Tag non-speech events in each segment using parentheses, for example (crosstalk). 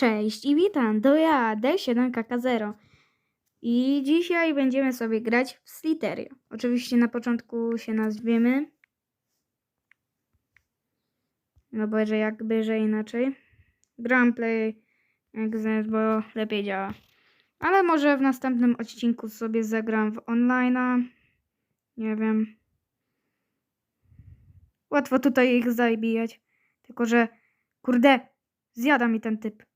Cześć i witam, to ja, D7KK0. I dzisiaj będziemy sobie grać w Sliterio. Oczywiście na początku się nazwiemy. No bo że jakby, że inaczej. Gram play exit, bo lepiej działa. Ale może w następnym odcinku sobie zagram w online'a. Nie wiem. Łatwo tutaj ich zabijać. Tylko, że kurde, zjada mi ten typ.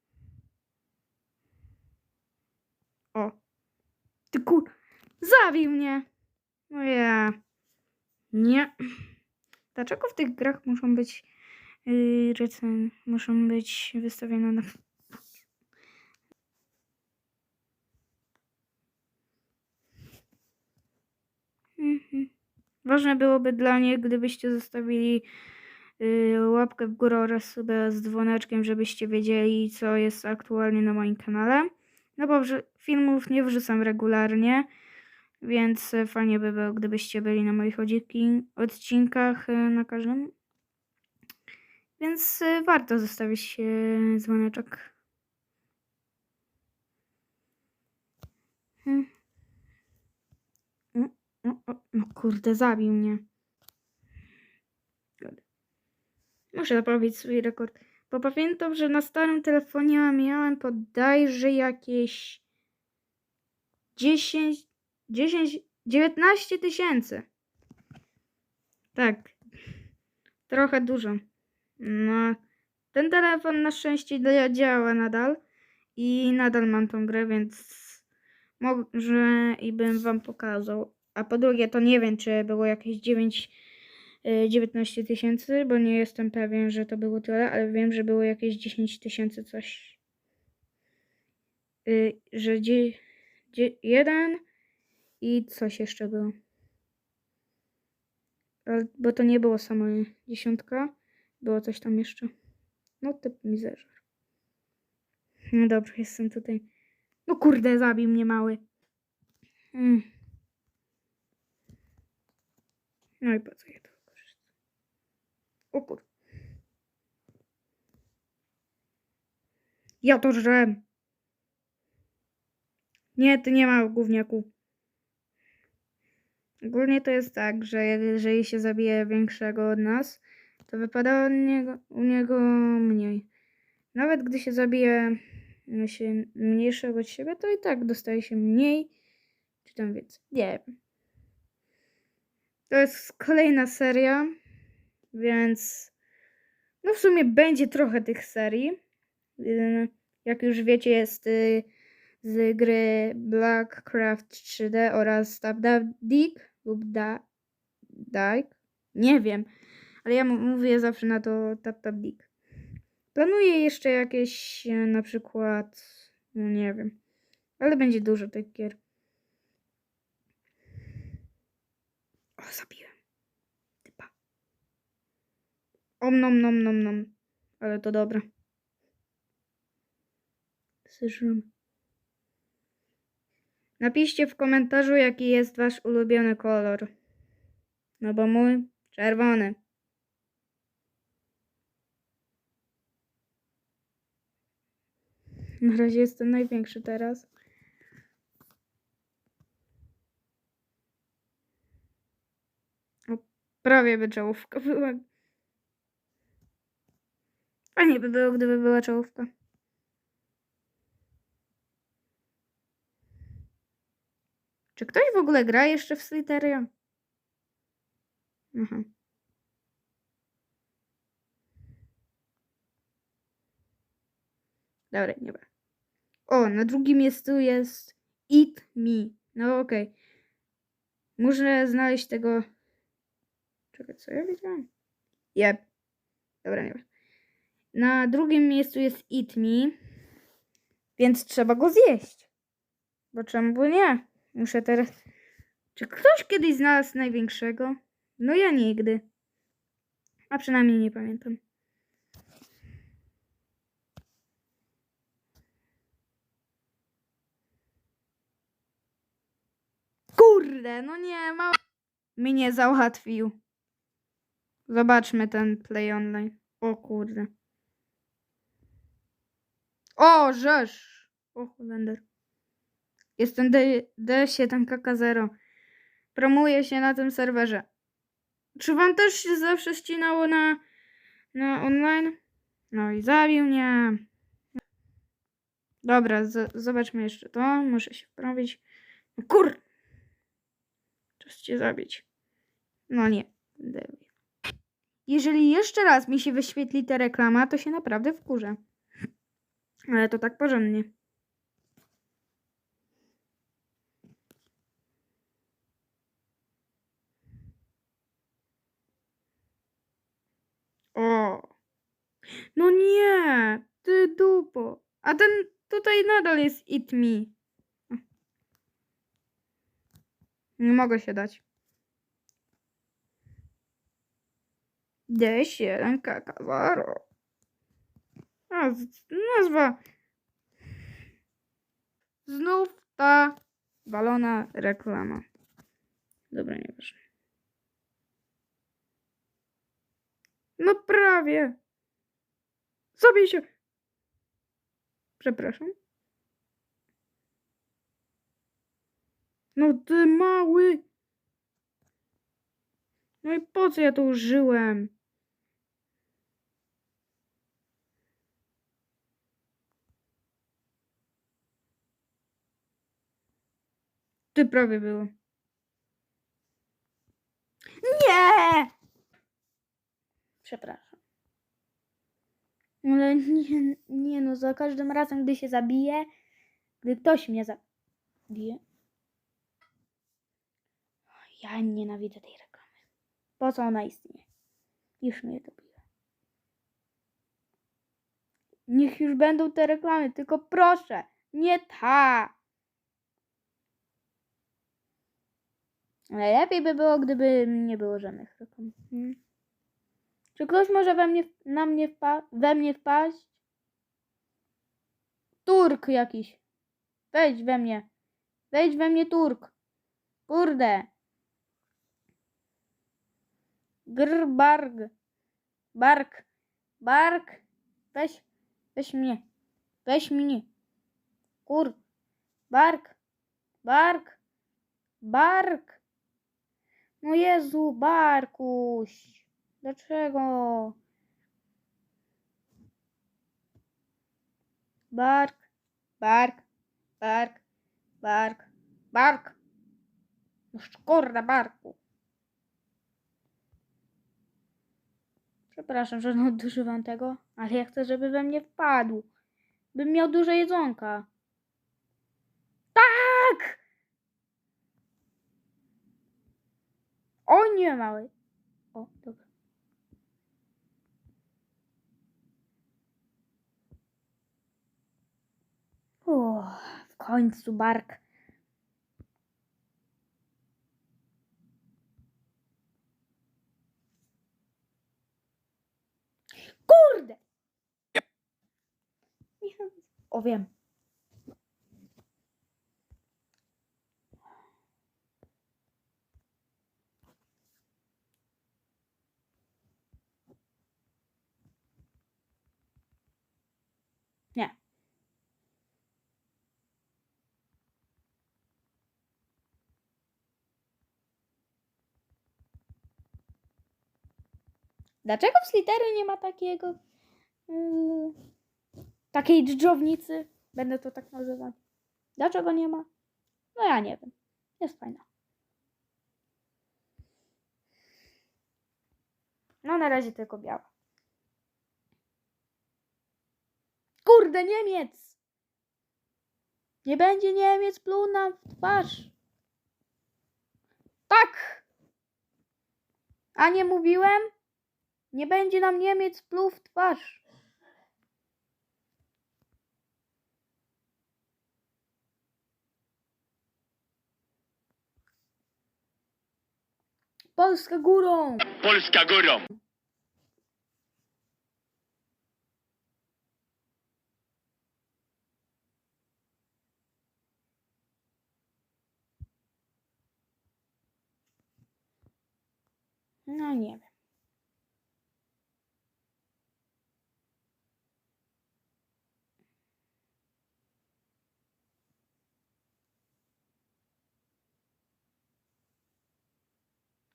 O. Ty kur... Zabił mnie. Ja. Nie. Dlaczego w tych grach muszą być yy, recen... muszą być wystawione na... Mhm. Ważne byłoby dla mnie, gdybyście zostawili yy, łapkę w górę oraz sobie z dzwoneczkiem, żebyście wiedzieli, co jest aktualnie na moim kanale. No bo filmów nie wrzucam regularnie, więc e, fajnie by było, gdybyście byli na moich odcinkach e, na każdym. Więc e, warto zostawić dzwoneczek. Hmm. O, o, o, no kurde, zabił mnie. Muszę naprawić swój rekord. Bo pamiętam, że na starym telefonie miałem podajże jakieś 10, 10, 19 tysięcy. Tak. Trochę dużo. No, ten telefon na szczęście dzia- działa nadal i nadal mam tą grę, więc może i bym wam pokazał. A po drugie, to nie wiem, czy było jakieś 9, y, 19 tysięcy, bo nie jestem pewien, że to było tyle, ale wiem, że było jakieś 10 tysięcy coś. Y, że dzie, dzie, jeden i coś jeszcze było. Bo to nie było samo dziesiątka, było coś tam jeszcze. No typ mizerzar. No dobrze, jestem tutaj. No kurde, zabił mnie mały. Mm. No i po co ja to wykorzystam? O kur... Ja to żrem. Nie, ty nie ma gówniaku. Ogólnie to jest tak, że jeżeli się zabije większego od nas, to wypada od niego, u niego mniej. Nawet gdy się zabije się mniejszego od siebie, to i tak dostaje się mniej, czy tam więcej. Nie wiem. To jest kolejna seria, więc no w sumie będzie trochę tych serii. Yy, Jak już wiecie, jest y, z gry Blackcraft 3D oraz Tap Dig lub da, Dike. Nie wiem, ale ja mówię zawsze na to Tap Tap Dig. Planuję jeszcze jakieś e, na przykład, no nie wiem, ale będzie dużo tych gier. O, zabiłem. Typa. Om nom nom nom nom. Ale to dobre. Słyszę. Napiszcie w komentarzu, jaki jest wasz ulubiony kolor. No bo mój czerwony. Na razie jestem największy teraz. O, prawie by czołówka była. Fajnie by było, gdyby była czołówka. Czy ktoś w ogóle gra jeszcze w Sliteria? Aha. Dobra, nie ma. O, na drugim miejscu jest Eat Me. No okej. Muszę znaleźć tego... Czekaj, co ja wiedziałem? Jep. Dobra, nie ma. Na drugim miejscu jest Eat Me. Więc trzeba go zjeść. Bo czemu nie? Muszę teraz... Czy ktoś kiedyś znalazł największego? No ja nigdy. A przynajmniej nie pamiętam. Kurde, no nie, mało mnie załatwił. Zobaczmy ten play online. O kurde. O, żeż! O, Holender. Jestem D, D7KK0. Promuję się na tym serwerze. Czy wam też się zawsze ścinało na, na online? No i zabił mnie. Dobra, zobaczmy jeszcze to. Muszę się wprawić. No kur... Czas cię zabić. No nie. Jeżeli jeszcze raz mi się wyświetli ta reklama, to się naprawdę wkurzę. Ale to tak porządnie. O. No nie, ty dupo. A ten tutaj nadal jest it me. Nie mogę się dać. D7 kakawaro. Nazwa. Znów ta balona reklama. Dobra, nieważne. No prawie. Zabij się. Przepraszam. No ty mały. No i po co ja to użyłem? Ty prawie było. Nie! Przepraszam. Ale nie, nie no, za każdym razem, gdy się zabije, gdy ktoś mnie zabije. Ja nienawidzę tej reklamy. Po co ona istnieje? Już mnie to bije. Niech już będą te reklamy, tylko proszę, nie ta. Ale lepiej by było, gdyby nie było żadnych reklam. Hmm. Czy ktoś może we mnie, na mnie wpa- we mnie wpaść? Turk jakiś. Wejdź we mnie. Wejdź we mnie Turk. Kurde. Grbarg. Bark. Bark. Weź. Weź mnie. Weź mnie. Kur. Bark. Bark. Bark. No Jezu, Barkuś. Dlaczego? Bark. Bark. Bark. Bark. Bark. No szkoda barku. Przepraszam, że (laughs) nadużywam tego, ale ja chcę, żeby we mnie wpadł. Bym miał dużo jedzonka. Tak! O nie, mały. O, dobra. Uff, w końcu bark. Kurde! O, wiem. Nie. Dlaczego w Slitery nie ma takiego yy, takiej dżdżownicy? Będę to tak nazywać. Dlaczego nie ma? No ja nie wiem. Jest fajna. No na razie tylko biała. Kurde, Niemiec! Nie będzie Niemiec pluł nam w twarz. Tak! A nie mówiłem? Nie będzie nam Niemiec pluł w twarz. Polska górą! Polska górą! No nie wiem.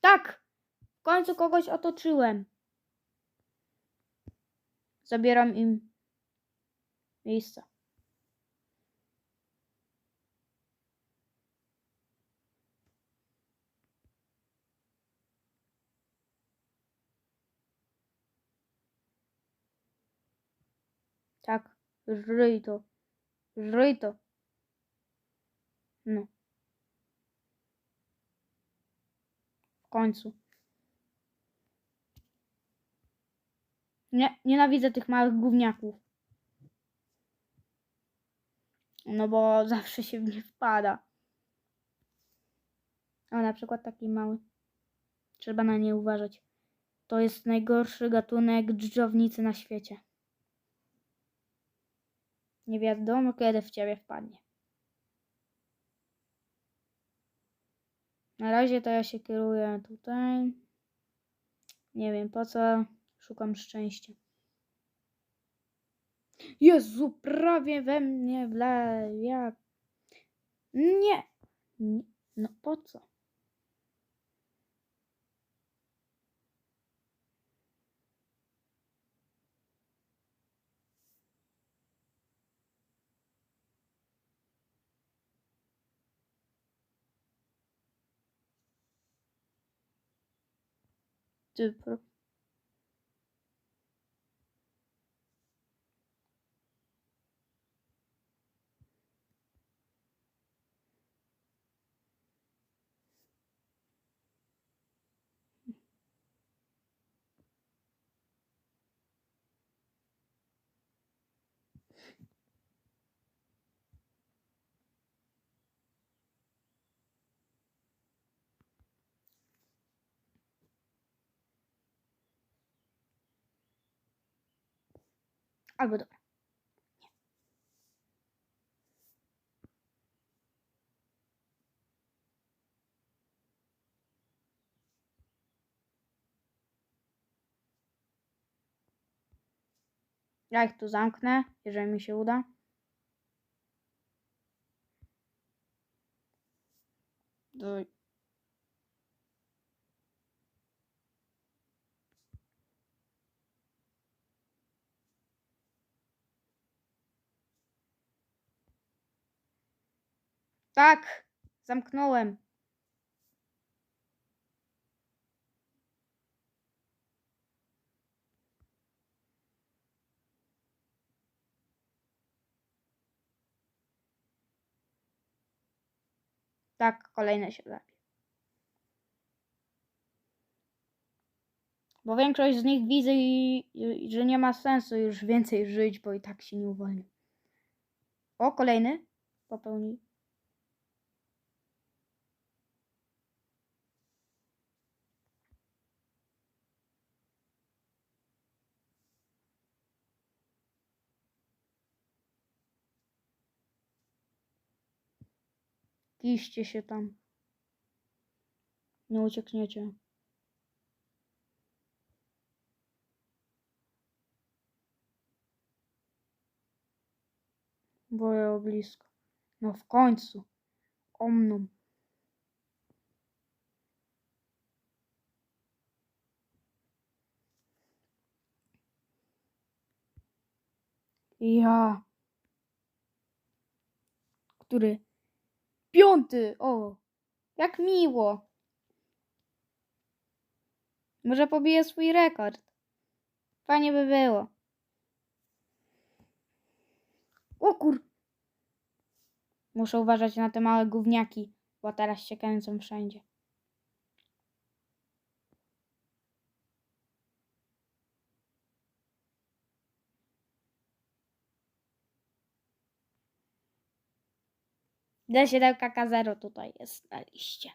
Tak! W końcu kogoś otoczyłem. Zabieram im miejsce. Tak, żryj to. Żryj to. No. W końcu. Nie, nienawidzę tych małych gówniaków. No bo zawsze się w nie wpada. O, na przykład taki mały. Trzeba na nie uważać. To jest najgorszy gatunek dżdżownicy na świecie. Nie wiadomo, kiedy w ciebie wpadnie. Na razie to ja się kieruję tutaj. Nie wiem po co. Szukam szczęścia. Jezu, prawie we mnie wle... Ja... Nie. nie. No po co? Ty. Albo dobra. Ja ich tu zamknę, jeżeli mi się uda. Do... Tak, zamknąłem. Tak, kolejne się zabije. Bo większość z nich widzę i, i że nie ma sensu już więcej żyć, bo i tak się nie uwolnią. O, kolejny popełni. Kiście się tam. Nie uciekniecie. Boję blisko. No w końcu. Omną. Ja. Który? Piąty! O! Jak miło! Może pobiję swój rekord. Fajnie by było. O kur... Muszę uważać na te małe gówniaki, bo teraz się kręcą wszędzie. D7 KK0 tutaj jest na liście.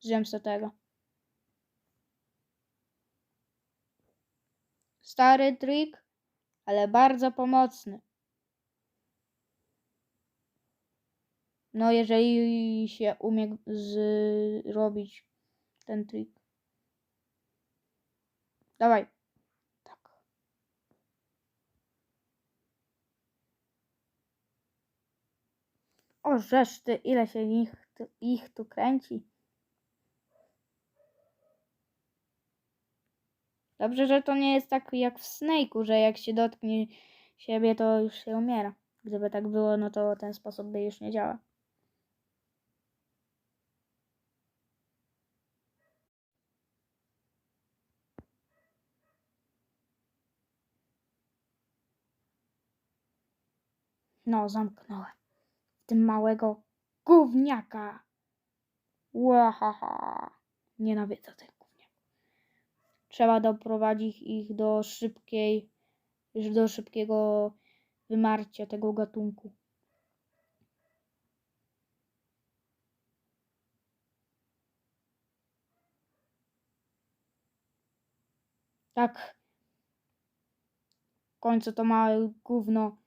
Zjem sobie tego. Stary trik, ale bardzo pomocny. No, jeżeli się umie zrobić ten trik. Dawaj. Tak. O, reszty, ile się ich, ich tu kręci. Dobrze, że to nie jest tak jak w Snake'u, że jak się dotknie siebie, to już się umiera. Gdyby tak było, no to ten sposób by już nie działał. No, zamknąłem. W tym małego gówniaka. Łahaha. Nienawidzę tych gówniaków. Trzeba doprowadzić ich do szybkiej, do szybkiego wymarcia tego gatunku. Tak. W końcu to małe gówno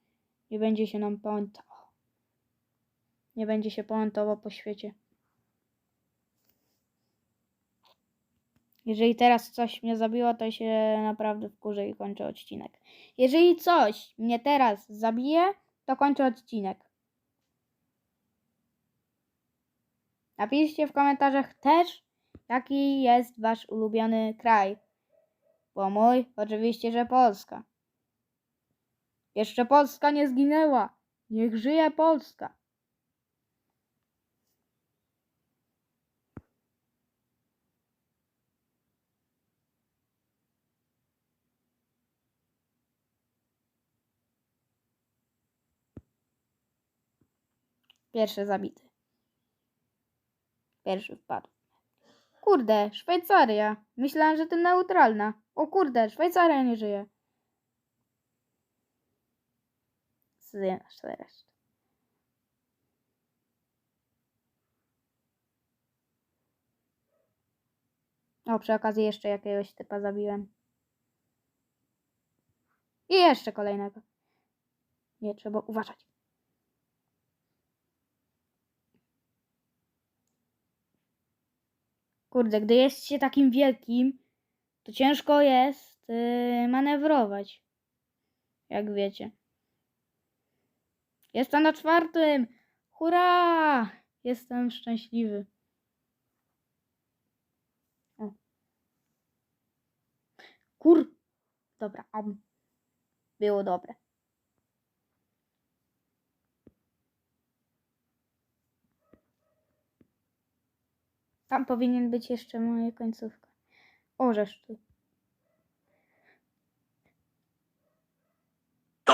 nie będzie się nam pamiętało. Nie będzie się pamiętało po świecie. Jeżeli teraz coś mnie zabiło, to się naprawdę wkurzę i kończę odcinek. Jeżeli coś mnie teraz zabije, to kończę odcinek. Napiszcie w komentarzach też, jaki jest wasz ulubiony kraj. Bo mój, oczywiście, że Polska. Jeszcze Polska nie zginęła. Niech żyje Polska. Pierwszy zabity. Pierwszy wpadł. Kurde, Szwajcaria. Myślałem, że to neutralna. O kurde, Szwajcaria nie żyje. Zjesz resztę. O, przy okazji jeszcze jakiegoś typa zabiłem. I jeszcze kolejnego. Nie, trzeba uważać. Kurde, gdy jest się takim wielkim, to ciężko jest yy, manewrować. Jak wiecie. Jestem na czwartym! Hurra! Jestem szczęśliwy. Kur... Dobra, om. Było dobre. Tam powinien być jeszcze moja końcówka. Orzesz ty.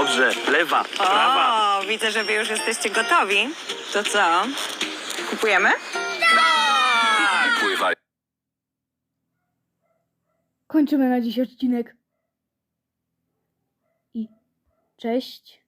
Dobrze, lewa, prawa. O, widzę, że wy już jesteście gotowi. To co? Kupujemy? Pływaj. Kończymy na dziś odcinek. I cześć.